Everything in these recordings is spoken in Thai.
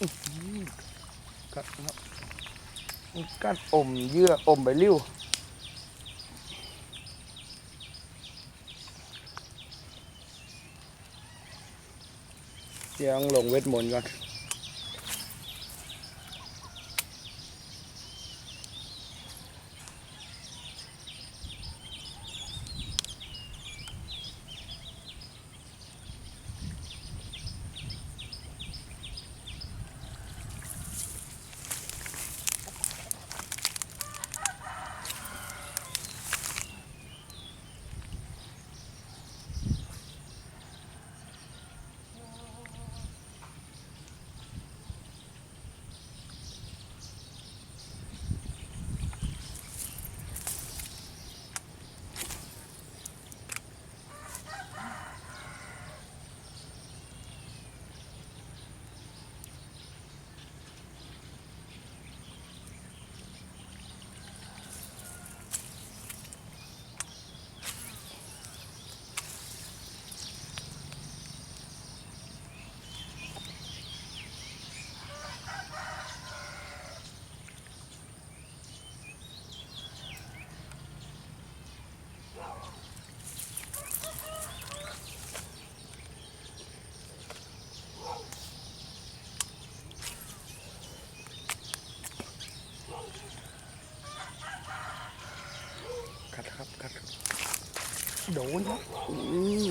กัดครับกัดอมเยื่ออมไปริ้วเดี๋ยวลงเวทมนต์ก่อน กัดครับกัดครับโดนครับอืม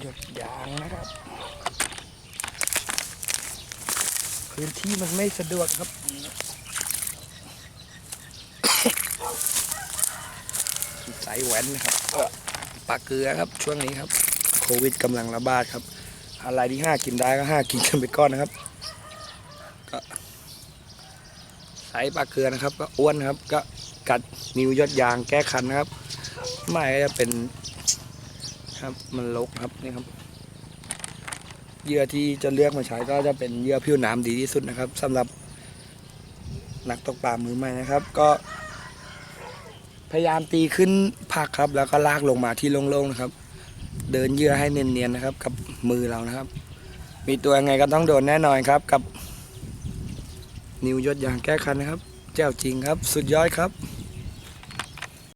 หยดยางนะครับ พื้นที่มันไม่สะดวกครับใส่แหวนนะครับเอ่อปลาเกลือครับช่วงนี้ครับ โควิดกำลังระบาดครับ อะไรที่ห้ากินได้ก็ห้ากินกันไปก้อนนะครับ ก็ ใส่ปลาเกลือนะครับ ก็อ้วนครับ ก็กัดนิ้วยอดยางแก้คันนะครับ ไม่ก็จะเป็นครับมันลกครับนี่ครับเหยื่อที่จะเลือกมาใช้ก็จะเป็นเหยื่อผิวน้ำดีที่สุดนะครับสำหรับนักตกปลามือใหม่นะครับ ก็ พยายามตีขึ้นผักครับ แล้วก็ลากลงมาที่โล่งๆนะครับ เดินเหยื่อให้เนียนๆนะครับ กับมือเรานะครับ มีตัวยังไงก็ต้องโดนแน่นอนครับกับ นิวยอดอย่างแก้คันนะครับเจ้าจริงครับ สุดยอดครับ